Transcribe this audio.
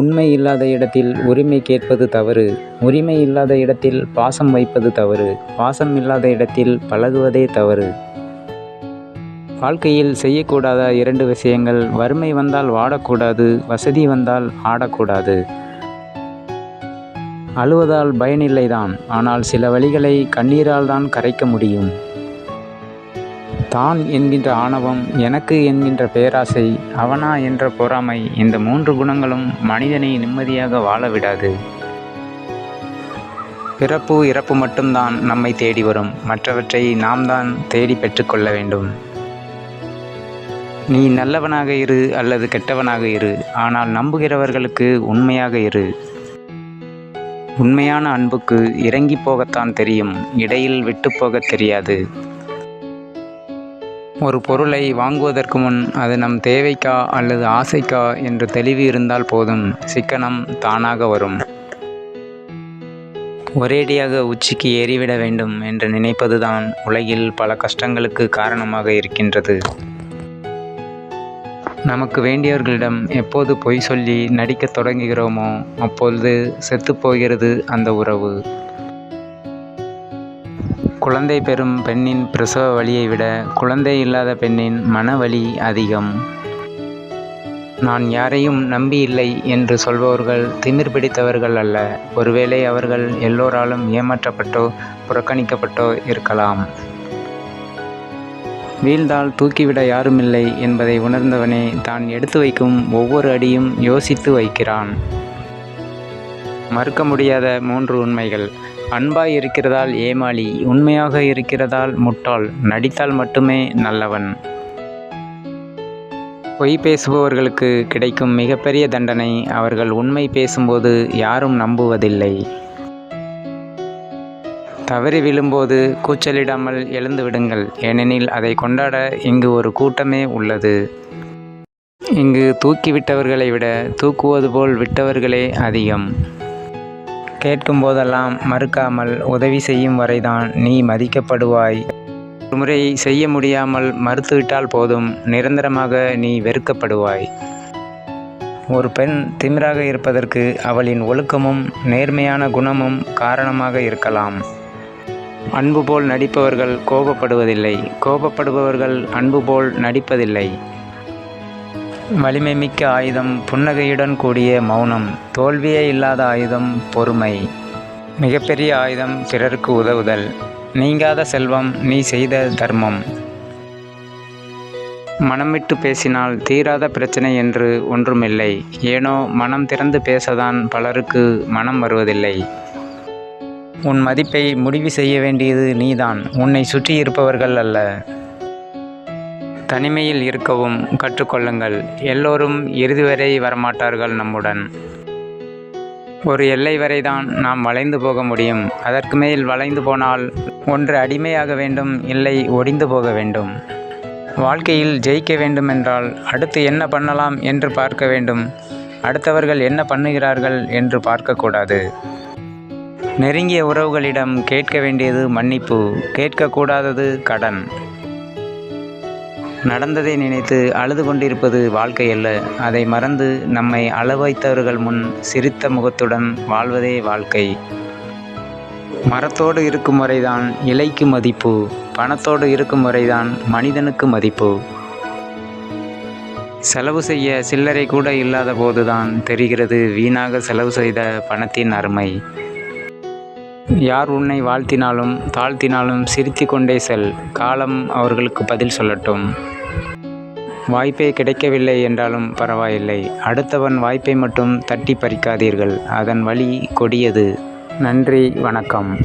உண்மை இல்லாத இடத்தில் உரிமை கேட்பது தவறு. உரிமை இல்லாத இடத்தில் பாசம் வைப்பது தவறு. பாசம் இல்லாத இடத்தில் பழகுவதே தவறு. வாழ்க்கையில் செய்யக்கூடாத இரண்டு விஷயங்கள் வறுமை வந்தால் வாடக்கூடாது வசதி வந்தால் ஆடக்கூடாது. அழுவதால் பயனில்லைதான் ஆனால் சில வழிகளை கண்ணீரால் தான் கரைக்க முடியும். தான் என்கின்ற ஆணவம் எனக்கு என்கின்ற பேராசை அவனா என்ற பொறாமை இந்த மூன்று குணங்களும் மனிதனை நிம்மதியாக வாழ விடாது. பிறப்பு இறப்பு மட்டும்தான் நம்மை தேடி வரும் மற்றவற்றை நாம் தான் தேடிப் பெற்றுக்கொள்ள வேண்டும். நீ நல்லவனாக இரு அல்லது கெட்டவனாக இரு ஆனால் நம்புகிறவர்களுக்கு உண்மையாக இரு. உண்மையான அன்புக்கு இறங்கி போகத்தான் தெரியும் இடையில் விட்டு போகத் தெரியாது. ஒரு பொருளை வாங்குவதற்கு முன் அது நம் தேவைக்கா அல்லது ஆசைக்கா என்று தெளிவு இருந்தால் போதும் சிக்கனம் தானாக வரும். ஒரேடியாக உச்சிக்கு ஏறிவிட வேண்டும் என்று நினைப்பது தான் உலகில் பல கஷ்டங்களுக்கு காரணமாக இருக்கின்றது. நமக்கு வேண்டியவர்களிடம் எப்போது பொய் சொல்லி நடிக்கத் தொடங்குகிறோமோ அப்பொழுது செத்துப்போகிறது அந்த உறவு. குழந்தை பெறும் பெண்ணின் பிரசவ வலியை விட குழந்தை இல்லாத பெண்ணின் மன வலி அதிகம். நான் யாரையும் நம்பி இல்லை என்று சொல்பவர்கள் திமிர் பிடித்தவர்கள் அல்ல. ஒருவேளை அவர்கள் எல்லோராலும் ஏமாற்றப்பட்டோ புறக்கணிக்கப்பட்டோ இருக்கலாம். வீழ்ந்தால் தூக்கிவிட யாருமில்லை என்பதை உணர்ந்தவனே தான் எடுத்து வைக்கும் ஒவ்வொரு அடியும் யோசித்து வைக்கிறான். மறுக்க முடியாத மூன்று உண்மைகள். அன்பாய் இருக்கிறதால் ஏமாளி உண்மையாக இருக்கிறதால் முட்டாள் நடித்தால் மட்டுமே நல்லவன். பொய் பேசுபவர்களுக்கு கிடைக்கும் மிகப்பெரிய தண்டனை அவர்கள் உண்மை பேசும்போது யாரும் நம்புவதில்லை. தவறி விழும்போது கூச்சலிடாமல் எழுந்து விடுங்கள் ஏனெனில் அதை கொண்டாட இங்கு ஒரு கூட்டமே உள்ளது. இங்கு தூக்கிவிட்டவர்களை விட தூக்குவது போல் விட்டவர்களே அதிகம். கேட்கும் போதெல்லாம் மறுக்காமல் உதவி செய்யும் வரைதான் நீ மதிக்கப்படுவாய். ஒருமுறை செய்ய முடியாமல் மறுத்துவிட்டால் போதும் நிரந்தரமாக நீ வெறுக்கப்படுவாய். ஒரு பெண் திமிராக இருப்பதற்கு அவளின் ஒழுக்கமும் நேர்மையான குணமும் காரணமாக இருக்கலாம். அன்பு போல் நடிப்பவர்கள் கோபப்படுவதில்லை கோபப்படுபவர்கள் அன்பு போல் நடிப்பதில்லை. வலிமை மிக்க ஆயுதம் புன்னகையுடன் கூடிய மௌனம். தோல்வியே இல்லாத ஆயுதம் பொறுமை. மிகப்பெரிய ஆயுதம் பிறருக்கு உதவுதல். நீங்காத செல்வம் நீ செய்த தர்மம். மனம் விட்டு பேசினால் தீராத பிரச்சனை என்று ஒன்றுமில்லை. ஏனோ மனம் திறந்து பேசதான் பலருக்கு மனம் வருவதில்லை. உன் மதிப்பை முடிவு செய்ய வேண்டியது நீதான் உன்னைச் சுற்றியிருப்பவர்கள் அல்ல. தனிமையில் இருக்கவும் கற்றுக்கொள்ளுங்கள் எல்லோரும் இறுதி வரை வரமாட்டார்கள் நம்முடன். ஒரு எல்லை வரைதான் நாம் வளைந்து போக முடியும். அதற்கு மேல் வளைந்து போனால் ஒன்று அடிமையாக வேண்டும் இல்லை ஒடிந்து போக வேண்டும். வாழ்க்கையில் ஜெயிக்க வேண்டுமென்றால் அடுத்து என்ன பண்ணலாம் என்று பார்க்க வேண்டும் அடுத்தவர்கள் என்ன பண்ணுகிறார்கள் என்று பார்க்கக்கூடாது நெருங்கிய உறவுகளிடம் கேட்க வேண்டியது மன்னிப்பு கேட்கக்கூடாதது கடன். நடந்ததை நினைத்து அழுது கொண்டிருப்பது வாழ்க்கையல்ல அதை மறந்து நம்மை அழ வைத்தவர்கள் முன் சிரித்த முகத்துடன் வாழ்வதே வாழ்க்கை. மரத்தோடு இருக்கும் வரைதான் இலைக்கு மதிப்பு பணத்தோடு இருக்கும் வரைதான் மனிதனுக்கு மதிப்பு. செலவு செய்ய சில்லறை கூட இல்லாத போதுதான் தெரிகிறது வீணாக செலவு செய்த பணத்தின் அருமை. யார் உன்னை வாழ்த்தினாலும் தாழ்த்தினாலும் சிரித்தி கொண்டே செல். காலம் அவர்களுக்கு பதில் சொல்லட்டும். வாய்ப்பே கிடைக்கவில்லை என்றாலும் பரவாயில்லை. அடுத்தவன் வாய்ப்பை மட்டும் தட்டி பறிக்காதீர்கள் அதன் வழி கொடியது. நன்றி வணக்கம்.